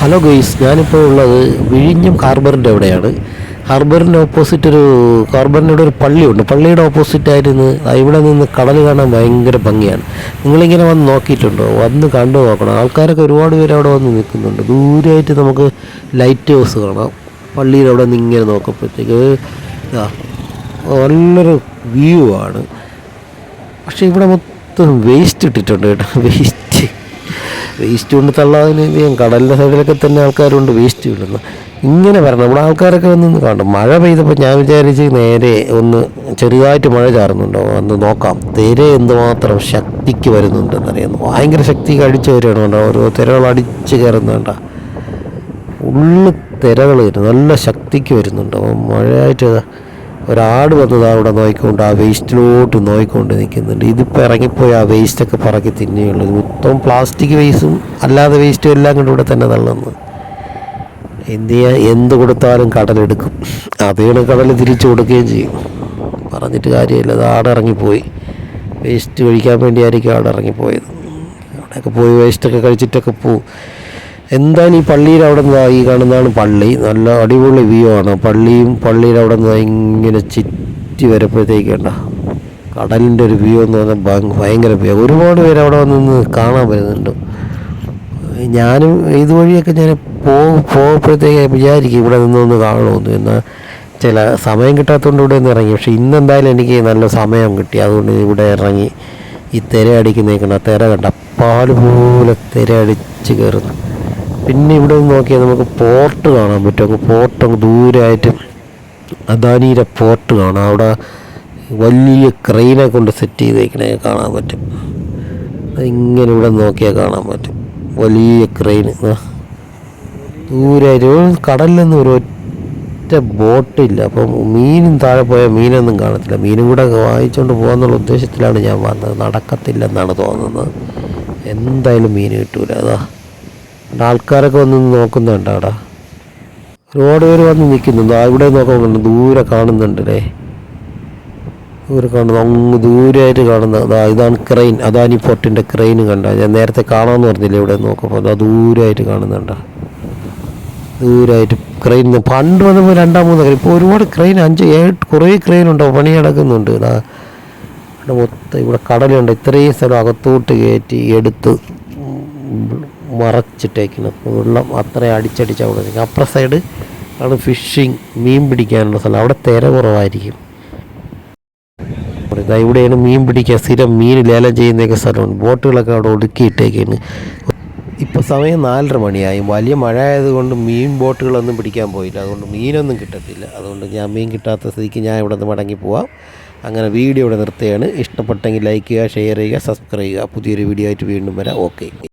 Hello guys ഞാനിപ്പോൾ ഉള്ളത് വിഴിഞ്ഞം ഹാർബറിന്റെ അവിടെയാണ്. ഹാർബറിന്റെ ഓപ്പോസിറ്റ് ഒരു ഹാർബറിന്റെ ഒരു പള്ളിയുണ്ട്. പള്ളിയുടെ ഓപ്പോസിറ്റ് ആയിരുന്നു. ഇവിടെ നിന്ന് കടൽ കാണാൻ ഭയങ്കര ഭംഗിയാണ്. നിങ്ങളിങ്ങനെ വന്ന് നോക്കിയിട്ടുണ്ടോ? വന്ന് കണ്ടു നോക്കണം. ആൾക്കാരൊക്കെ ഒരുപാട് പേര് അവിടെ വന്ന് നിൽക്കുന്നുണ്ട്. ദൂരെയായിട്ട് നമുക്ക് ലൈറ്റ് ഹൗസ് കാണാം. പള്ളിയുടെ അവിടെ നിന്ന് ഇങ്ങനെ നോക്കുമ്പോഴത്തേക്ക് നല്ലൊരു വ്യൂ ആണ്. പക്ഷേ ഇവിടെ മൊത്തം വേസ്റ്റ് ഇട്ടിട്ടുണ്ട് കേട്ടോ. വേസ്റ്റ് വേസ്റ്റ് കൊണ്ട് തള്ളാതിന് ചെയ്യും കടലിന്റെ സൈഡിലൊക്കെ തന്നെ ആൾക്കാരുണ്ട് വേസ്റ്റ് ഇടുന്നു. ഇങ്ങനെ വരണം. നമ്മുടെ ആൾക്കാരൊക്കെ വന്ന് കാണും മഴ പെയ്തപ്പോൾ ഞാൻ വിചാരിച്ച് നേരെ ഒന്ന് ചെറുതായിട്ട് മഴ ചാറുന്നുണ്ടോ? എന്ന് നോക്കാം. തിര എന്തുമാത്രം ശക്തിക്ക് വരുന്നുണ്ടെന്നറിയാം. ഭയങ്കര ശക്തിക്ക് അടിച്ചു വരികയാണ് ഓരോ തിരകൾ അടിച്ച് കയറുന്നുണ്ട ഉള്ളു തിരകൾ വരുന്നു. നല്ല ശക്തിക്ക് വരുന്നുണ്ടോ? മഴയായിട്ട് ഒരാട് വന്നത് അവിടെ നോയിക്കൊണ്ട് ആ വേസ്റ്റിലോട്ട് നോയിക്കൊണ്ട് നിൽക്കുന്നുണ്ട്. ഇതിപ്പോൾ ഇറങ്ങിപ്പോയി ആ വേസ്റ്റൊക്കെ പറക്കി തിന്നുകയുള്ളൂ മൊത്തം പ്ലാസ്റ്റിക് വേസ്റ്റും അല്ലാതെ വേസ്റ്റും എല്ലാം കൊണ്ട് ഇവിടെ തന്നെ തള്ളുന്നു. എന്ത് ചെയ്യാൻ എന്ത് കൊടുത്താലും കടലെടുക്കും. അതേണ് കടൽ തിരിച്ചു കൊടുക്കുകയും ചെയ്യും. പറഞ്ഞിട്ട് കാര്യമില്ല. അത് ആടിറങ്ങിപ്പോയി വേസ്റ്റ് കഴിക്കാൻ വേണ്ടിയായിരിക്കും ആടിറങ്ങിപ്പോയത് അവിടെയൊക്കെ പോയി വേസ്റ്റൊക്കെ കഴിച്ചിട്ടൊക്കെ പോവും. എന്തായാലും ഈ പള്ളിയിൽ അവിടെ ഈ കാണുന്നതാണ് പള്ളി? നല്ല അടിപൊളി വ്യൂ ആണ്. പള്ളിയും പള്ളിയിൽ അവിടെ നിന്ന് ഇങ്ങനെ ചുറ്റി വരപ്പോഴത്തേക്കണ്ട കടലിന്റെ ഒരു വ്യൂ എന്ന് പറഞ്ഞാൽ ഭയ- ഭയങ്കര വ്യൂ ഒരുപാട് പേര് അവിടെ വന്ന് കാണാൻ വരുന്നുണ്ട്. ഞാനും ഇതുവഴിയൊക്കെ ഞാൻ പോ പോകുമ്പോഴത്തേക്ക് വിചാരിക്കും ഇവിടെ നിന്നൊന്ന് കാണുമെന്ന്. എന്നാൽ ചില സമയം കിട്ടാത്തതുകൊണ്ട് ഇവിടെ നിന്ന് ഇറങ്ങി. പക്ഷേ ഇന്നെന്തായാലും എനിക്ക് നല്ല സമയം കിട്ടി. അതുകൊണ്ട് ഇവിടെ ഇറങ്ങി ഈ തിര അടിക്കുന്നേക്കണ തിര കണ്ട. പാൽ പോലെ തിര അടിച്ച് കയറുന്നു. പിന്നെ ഇവിടെ നിന്ന് നോക്കിയാൽ നമുക്ക് പോർട്ട് കാണാൻ പറ്റും. അങ്ങ് പോർട്ട് ദൂരമായിട്ട് അദാനിയുടെ പോർട്ട് കാണാം. അവിടെ വലിയ ക്രെയിനെ കൊണ്ട് സെറ്റ് ചെയ്തേക്കണേ കാണാൻ പറ്റും. ഇങ്ങനെ ഇവിടെ നോക്കിയാൽ കാണാൻ പറ്റും. വലിയ ക്രെയിൻ ദൂരമായിട്ട് കടലിലൊന്നും ഒരു ഒറ്റ ബോട്ടില്ല അപ്പം മീനും താഴെ പോയാൽ മീനൊന്നും കാണത്തില്ല. മീനും കൂടെ വാങ്ങിച്ചുകൊണ്ട് പോകാന്നുള്ള ഉദ്ദേശത്തിലാണ് ഞാൻ വന്നത്. നടക്കത്തില്ലെന്നാണ് തോന്നുന്നത്. എന്തായാലും മീൻ കിട്ടൂല. അതാ ആൾക്കാരൊക്കെ വന്ന് നോക്കുന്നുണ്ട് അവിടെ ഒരുപാട് പേര് വന്ന് നിൽക്കുന്നുണ്ട്. അവിടെ നോക്കുന്നുണ്ട് ദൂരെ കാണുന്നുണ്ടല്ലേ ദൂരെ കാണുന്നു അങ്ങ് ദൂരെയായിട്ട് കാണുന്ന അതാ ഇതാണ് ക്രെയിൻ. അദാനി പോർട്ടിന്റെ ക്രെയിൻ കണ്ട? ഞാൻ നേരത്തെ കാണാമെന്ന് പറഞ്ഞില്ലേ ഇവിടെ നോക്കുമ്പോൾ. അതാ ദൂരെയായിട്ട് കാണുന്നുണ്ട. ദൂരമായിട്ട് ക്രെയിൻ പണ്ട് വന്നപ്പോൾ രണ്ടാം മൂന്ന് ക്രെയിൻ. ഇപ്പോൾ ഒരുപാട് ക്രെയിൻ അഞ്ച് ഏഴ് കുറേ ക്രെയിൻ ഉണ്ടോ? പണി ഇവിടെ മൊത്തം ഇവിടെ കടലുണ്ട്. ഇത്രയും സ്ഥലം അകത്തോട്ട് കയറ്റി എടുത്ത് മറച്ചിട്ടേക്കുന്നു വെള്ളം അത്ര അടിച്ചടിച്ച് അവിടെ അപ്പുറ സൈഡ് ആണ് ഫിഷിങ് മീൻ പിടിക്കാനുള്ള സ്ഥലം. അവിടെ തിര കുറവായിരിക്കും. ഇതാ ഇവിടെയാണ് മീൻ പിടിക്കുക സ്ഥിരം മീൻ ലേലം ചെയ്യുന്നതൊക്കെ സ്ഥലമാണ് ബോട്ടുകളൊക്കെ അവിടെ ഒടുക്കിയിട്ടേക്കാണ് ഇപ്പോൾ സമയം നാലര മണിയായി. വലിയ മഴ ആയതുകൊണ്ട് മീൻ ബോട്ടുകളൊന്നും പിടിക്കാൻ പോയില്ല. അതുകൊണ്ട് മീനൊന്നും കിട്ടത്തില്ല. അതുകൊണ്ട് ഞാൻ മീൻ കിട്ടാത്ത സ്ഥിതിക്ക് ഞാൻ ഇവിടെ നിന്ന് മടങ്ങി പോവാം. അങ്ങനെ വീഡിയോ ഇവിടെ നിർത്തുകയാണ്. ഇഷ്ടപ്പെട്ടെങ്കിൽ ലൈക്ക് ചെയ്യുക ഷെയർ ചെയ്യുക സബ്സ്ക്രൈബ് ചെയ്യുക. പുതിയൊരു വീഡിയോ ആയിട്ട് വീണ്ടും വരാം. ഓക്കെ